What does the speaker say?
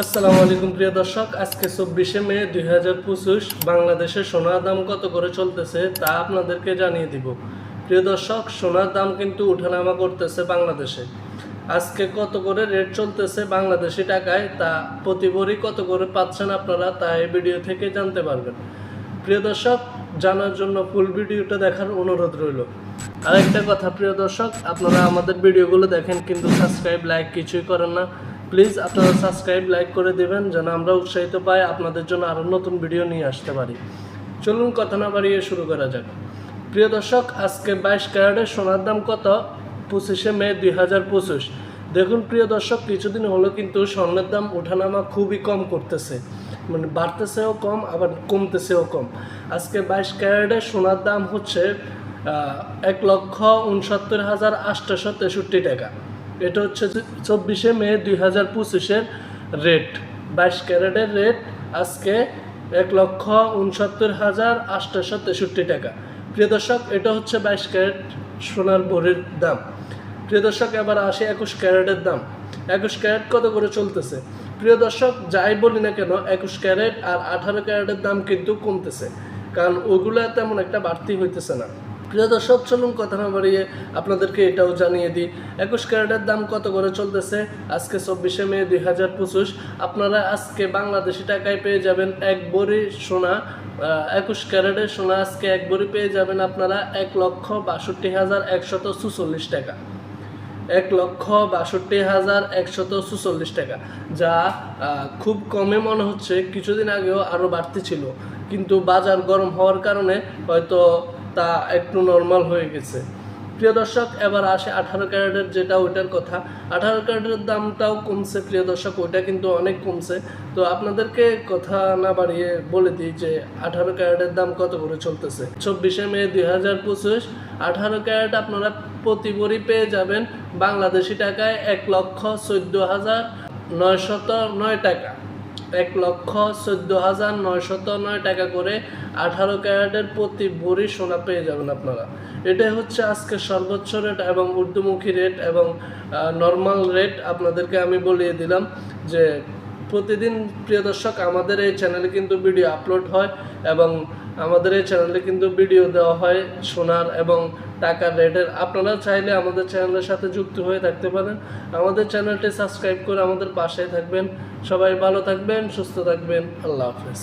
আসসালামু আলাইকুম প্রিয় দর্শক, আজকে চব্বিশে মে দুই হাজার পঁচিশ বাংলাদেশের সোনার দাম কত করে চলতেছে তা আপনাদেরকে জানিয়ে দিব। প্রিয় দর্শক, সোনার দাম কিন্তু উঠানামা করতেছে বাংলাদেশে। আজকে কত করে রেট চলতেছে বাংলাদেশি টাকায় তা প্রতি ভরি কত করে পাচ্ছেন আপনারা তা এই ভিডিও থেকে জানতে পারবেন। প্রিয় দর্শক, জানার জন্য ফুল ভিডিওটা দেখার অনুরোধ রইল। আরেকটা কথা, প্রিয় দর্শক, আপনারা আমাদের ভিডিওগুলো দেখেন কিন্তু সাবস্ক্রাইব, লাইক কিছুই করেন না। প্লিজ আপনারা সাবস্ক্রাইব লাইক করে দেবেন, যেন আমরা উৎসাহিত পাই, আপনাদের জন্য আরও নতুন ভিডিও নিয়ে আসতে পারি। চলুন কথা না বাড়িয়ে শুরু করা যাক। প্রিয় দর্শক, আজকে বাইশ ক্যারেটের সোনার দাম কত? পঁচিশে মে দুই হাজার পঁচিশ। দেখুন, প্রিয় দর্শক, কিছুদিন হলো কিন্তু স্বর্ণের দাম ওঠানামা খুবই কম করতেছে। মানে বাড়তেছেও কম, আবার কমতেছেও কম। আজকে বাইশ ক্যারেটের সোনার দাম হচ্ছে এক লক্ষ উনসত্তর হাজার আটশোশো তেষট্টি টাকা। এটা হচ্ছে চব্বিশে মে দুই হাজার পঁচিশের রেট বাইশ ক্যারেটের রেট আজকে এক লক্ষ উনসত্তর হাজার আটশোশো তেষট্টি টাকা। প্রিয় দর্শক, এটা হচ্ছে বাইশ ক্যারেট সোনার ভরির দাম। প্রিয় দর্শক, এবার আসে একুশ ক্যারেটের দাম। একুশ ক্যারেট কত করে চলতেছে? প্রিয় দর্শক, যাই বলি না কেন, একুশ ক্যারেট আর আঠারো ক্যারেটের দাম কিন্তু কমতেছে। কারণ ওগুলো তেমন একটা বাড়তি হইতেছে না। প্রিয় দর্শক, চলুন কথা না বাড়িয়ে আপনাদেরকে এটাও জানিয়ে দিই। একুশ ক্যারেটের দাম কত করে চলতেছে? আজকে চব্বিশে মে দুই হাজার পঁচিশ। আপনারা আজকে বাংলাদেশি টাকায় পেয়ে যাবেন এক বড়ি সোনা। একুশ ক্যারেটের সোনা আজকে এক বড়ি পেয়ে যাবেন আপনারা এক লক্ষ বাষট্টি হাজার একশত চুচল্লিশ টাকা। এক লক্ষ বাষট্টি হাজার একশত চুচল্লিশ টাকা, যা খুব কমে মনে হচ্ছে, কিছুদিন আগেও আরও বাড়তি ছিল। কিন্তু বাজার গরম হওয়ার কারণে হয়তো তা একটু নর্মাল হয়ে গেছে। প্রিয় দর্শক, এবার আসে আঠারো ক্যারেটের যেটা ওইটার কথা। আঠারো ক্যারেটের দামটাও কমছে প্রিয় দর্শক, ওইটা কিন্তু অনেক কমছে। তো আপনাদেরকে কথা না বাড়িয়ে বলে দিই যে আঠারো ক্যারেটের দাম কত করে চলতেছে। চব্বিশে মে দুই হাজার পঁচিশ, আঠারো ক্যারেট আপনারা প্রতি ভরি পেয়ে যাবেন বাংলাদেশি টাকায় এক লক্ষ চোদ্দ হাজার নয়শত নয় টাকা। এক লক্ষ চোদ্দ হাজার নয়শত নয় টাকা করে আঠারো ক্যারেটের প্রতি ভরি সোনা পেয়ে যাবেন আপনারা। এটাই হচ্ছে আজকে সর্বোচ্চ রেট এবং ঊর্ধ্বমুখী রেট এবং নর্মাল রেট আপনাদেরকে আমি বলিয়ে দিলাম যে প্রতিদিন প্রিয় দর্শক, আমাদের এই চ্যানেলে কিন্তু ভিডিও আপলোড হয় এবং আমাদের এই চ্যানেলে কিন্তু ভিডিও দেওয়া হয় সোনার এবং টাকার রেটের। আপনারা চাইলে আমাদের চ্যানেলের সাথে যুক্ত হয়ে থাকতে পারেন। আমাদের চ্যানেলটি সাবস্ক্রাইব করে আমাদের পাশে থাকবেন। সবাই ভালো থাকবেন, সুস্থ থাকবেন। আল্লাহ হাফেজ।